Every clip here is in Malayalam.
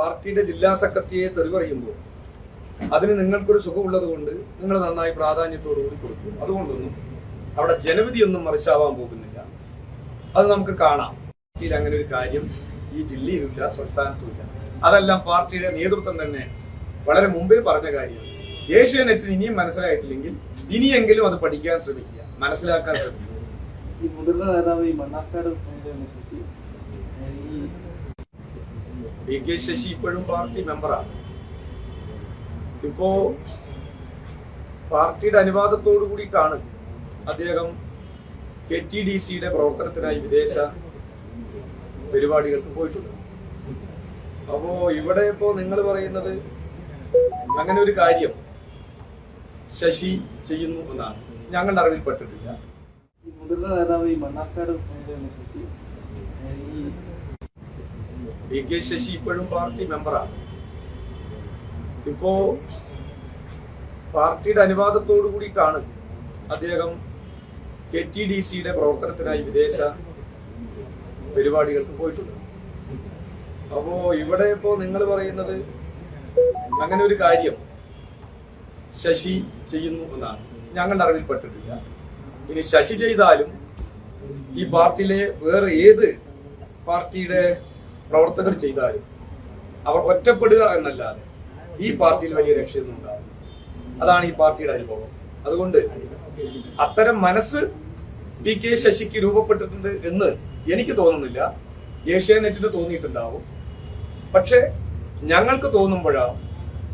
പാർട്ടിയുടെ ജില്ലാ സെക്രട്ടറിയെ തെറി പറയുമ്പോൾ അതിന് നിങ്ങൾക്കൊരു സുഖമുള്ളത് കൊണ്ട് നിങ്ങൾ നന്നായി പ്രാധാന്യത്തോടു കൂടി കൊടുക്കും അതുകൊണ്ടൊന്നും അവിടെ ജനവിധിയൊന്നും മറിച്ചാവാൻ പോകുന്നില്ല. അത് നമുക്ക് കാണാം. പാർട്ടിയിൽ അങ്ങനെ ഒരു കാര്യം ഈ ജില്ലയിലില്ല സംസ്ഥാനത്തുമില്ല. അതെല്ലാം പാർട്ടിയുടെ നേതൃത്വം തന്നെ വളരെ മുമ്പേ പറഞ്ഞ കാര്യം. ഏഷ്യാനെറ്റിന് ഇനിയും മനസ്സിലായിട്ടില്ലെങ്കിൽ ഇനിയെങ്കിലും അത് പഠിക്കാൻ ശ്രമിക്കുക മനസ്സിലാക്കാൻ ശ്രമിക്കുക. ഈ മുതിർന്ന നേതാവ് ഈ മണ്ണാർക്കാട് ഈ പി കെ ശശി ഇപ്പോഴും പാർട്ടി മെമ്പറാണ്. ഇപ്പോ പാർട്ടിയുടെ അനുവാദത്തോടു കൂടിയിട്ടാണ് അദ്ദേഹം കെ ടി ഡി സിയുടെ പ്രവർത്തനത്തിനായി വിദേശ പരിപാടികൾക്ക് പോയിട്ടുണ്ട് അപ്പോ ഇവിടെ ഇപ്പോ നിങ്ങൾ പറയുന്നത് അങ്ങനെ ഒരു കാര്യം ശശി ചെയ്യുന്നു എന്നാണ്. ഞങ്ങളുടെ അറിവിൽ പെട്ടിട്ടില്ല. മുതിർന്ന നേതാവ് ഈ മണ്ണാർക്കാട് ശശി. ഈ പി കെ ശശി ഇപ്പോഴും പാർട്ടി മെമ്പറാണ്. ഇപ്പോ പാർട്ടിയുടെ അനുവാദത്തോടു കൂടിയിട്ടാണ് അദ്ദേഹം കെ ടി ഡി സിയുടെ പ്രവർത്തനത്തിനായി വിദേശ പരിപാടികൾക്ക് പോയിട്ടുള്ളത്. അപ്പോ ഇവിടെ ഇപ്പോ നിങ്ങൾ പറയുന്നത് അങ്ങനെ ഒരു കാര്യം ശശി ചെയ്യുന്നു എന്നാണ്. ഞങ്ങളുടെ അറിവിൽ പെട്ടിട്ടില്ല. ഇനി ശശി ചെയ്താലും ഈ പാർട്ടിയിലെ വേറെ ഏത് പാർട്ടിയുടെ പ്രവർത്തകർ ചെയ്താലും അവർ ഒറ്റപ്പെടുക എന്നല്ലാതെ ഈ പാർട്ടിയിൽ വലിയ രക്ഷയൊന്നും ഉണ്ടാവില്ല അതാണ് ഈ പാർട്ടിയുടെ അനുഭവം. അതുകൊണ്ട് അത്തരം മനസ്സ് പി കെ ശശിക്ക് രൂപപ്പെട്ടിട്ടുണ്ട് എന്ന് എനിക്ക് തോന്നുന്നില്ല. ഏഷ്യാനെറ്റിന് തോന്നിയിട്ടുണ്ടാവും. പക്ഷേ ഞങ്ങൾക്ക് തോന്നുമ്പോഴാണ്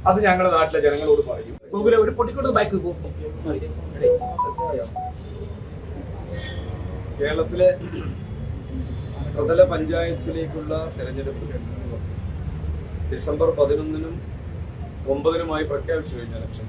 അത് ഞങ്ങളുടെ നാട്ടിലെ ജനങ്ങളോട് പറയും. ഗൂഗിളെ ഒരു പൊട്ടിക്കൊണ്ട് ബാക്ക് കേരളത്തിലെ പ്രതല പഞ്ചായത്തിലേക്കുള്ള തെരഞ്ഞെടുപ്പ് ഡിസംബർ പതിനൊന്നിനും ഒമ്പതിനുമായി പ്രഖ്യാപിച്ചു കഴിഞ്ഞ ഇലക്ഷൻ.